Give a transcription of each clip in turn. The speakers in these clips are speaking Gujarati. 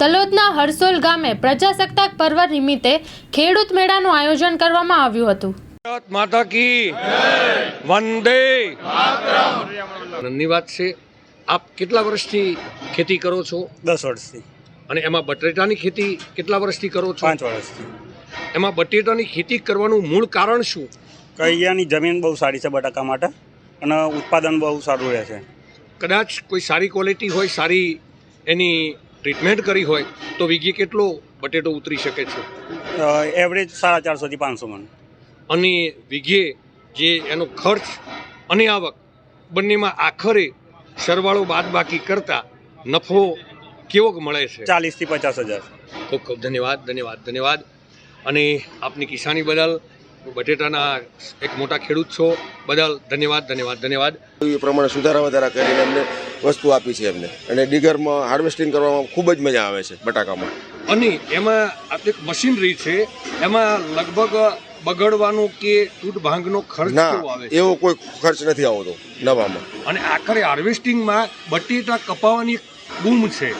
તલોદના હરસોલ ગામે પ્રજાસત્તાક પર્વ નિમિત્તે ખેડૂત મેળાનું આયોજન કરવામાં આવ્યું હતું. ભારત માતા કી વંદે આનંદની વાત છે આપ કેટલા વર્ષથી ખેતી કરો છો? દસ વર્ષથી. અને એમાં બટેટાની ખેતી કેટલા વર્ષથી કરો છો? પાંચ વર્ષથી. એમાં બટેટાની ખેતી કરવાનું મૂળ કારણ શું? કે અહીંયાની જમીન બહુ સારી છે બટાકા માટે અને ઉત્પાદન બહુ સારું રહે છે. કદાચ કોઈ સારી ક્વોલિટી હોય સારી એની ટ્રીટમેન્ટ કરી હોય તો વીઘે કેટલો બટેટો ઉતરી શકે છે? એવરેજ સાડા ચારસોથી પાંચસો મણ. અને વીઘે જે એનો ખર્ચ અને આવક બંનેમાં આખરે સરવાળો બાદ બાકી કરતા નફો કેવો મળે છે? ચાલીસથી પચાસ હજાર. ખૂબ ખૂબ ધન્યવાદ ધન્યવાદ ધન્યવાદ. અને આપની કિસાની બદલ બટેટાના એક મોટા ખેડૂત છો. બદલ ધન્યવાદ ધન્યવાદ ધન્યવાદ. એ પ્રમાણે સુધારા વધારા કરીને એમને વસ્તુ આપી છે એમને. અને ડીગરમાં હાર્વેસ્ટિંગ કરવામાં ખૂબ જ મજા આવે છે બટાકામાં. અને એમાં આપણે એક મશીનરી છે એમાં લગભગ બગડવાનો કે તૂટ ભાંગનો ખર્ચ ના આવે એવો કોઈ ખર્ચ નથી આવતો નવામાં. અને આખરે હાર્વેસ્ટિંગમાં બટેટા કપાવાની એક બૂમ છે.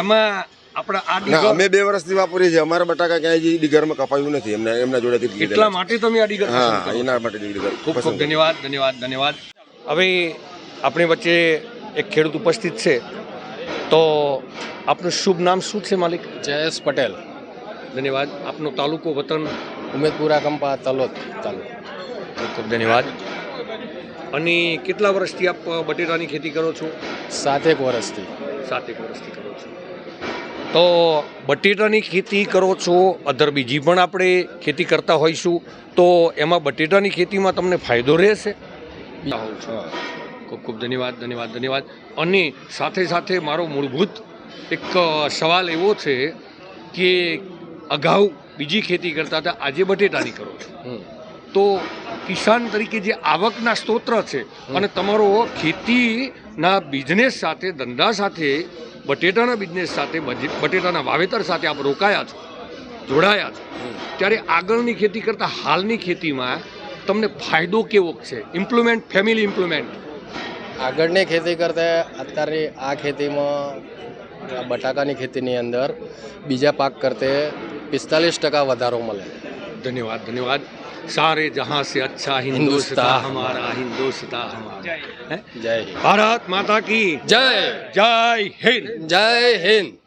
એમાં આપણા આ ડીગર અમે બે વર્ષથી વાપરીએ છીએ. અમારા બટાકા ક્યાંય જે ડીગરમાં કપાયું નથી. એમને એમના જોડેથી એટલા માટે તમે આ ડીગર હા એના માટે ડીગર ખૂબ ખૂબ ધન્યવાદ ધન્યવાદ ધન્યવાદ. હવે આપણી વચ્ચે એક ખેડૂત ઉપસ્થિત છે. તો આપનું શુભ નામ શું છે માલિક? જયેશ પટેલ. ધન્યવાદ. આપનો તાલુકો વતન? ઉમેદપુરા કંપા તલોદ તાલુકો. ખૂબ ખૂબ ધન્યવાદ. અને કેટલા વર્ષથી આપ બટેટાની ખેતી કરો છો? સાતેક વર્ષથી. સાતેક વર્ષથી કરો છો. તો બટેટાની ખેતી કરો છો અધર બીજી પણ આપણે ખેતી કરતા હોઈશું તો એમાં બટેટાની ખેતીમાં તમને ફાયદો રહેશે? ખૂબ ખૂબ ધન્યવાદ ધન્યવાદ ધન્યવાદ. અને સાથે સાથે મારો મૂળભૂત એક સવાલ એવો છે કે અગાઉ બીજી ખેતી કરતા હતા આજે બટેટાની કરો છો. તો કિસાન તરીકે જે આવકના સ્ત્રોત છે અને તમારો ખેતીના બિઝનેસ સાથે ધંધા સાથે બટેટાના બિઝનેસ સાથે બટેટાના વાવેતર સાથે આપ રોકાયા છો, જોડાયા છો. ત્યારે આગળની ખેતી કરતાં હાલની ખેતીમાં તમને ફાયદો કેવો છે? ઇમ્પ્લુમેન્ટ ફેમિલી ઇમ્પ્લુમેન્ટ આગળની ખેતી કરતા અત્યારે આ ખેતીમાં બટાકાની ખેતીની અંદર બીજા પાક કરતે પિસ્તાલીસ ટકા વધારો મળે. धन्यवाद धन्यवाद। सारे जहाँ से अच्छा हिंदुस्तान। हमारा हिंदुस्तान हमारा। जय भारत माता की जय। जय हिंद। जय हिंद।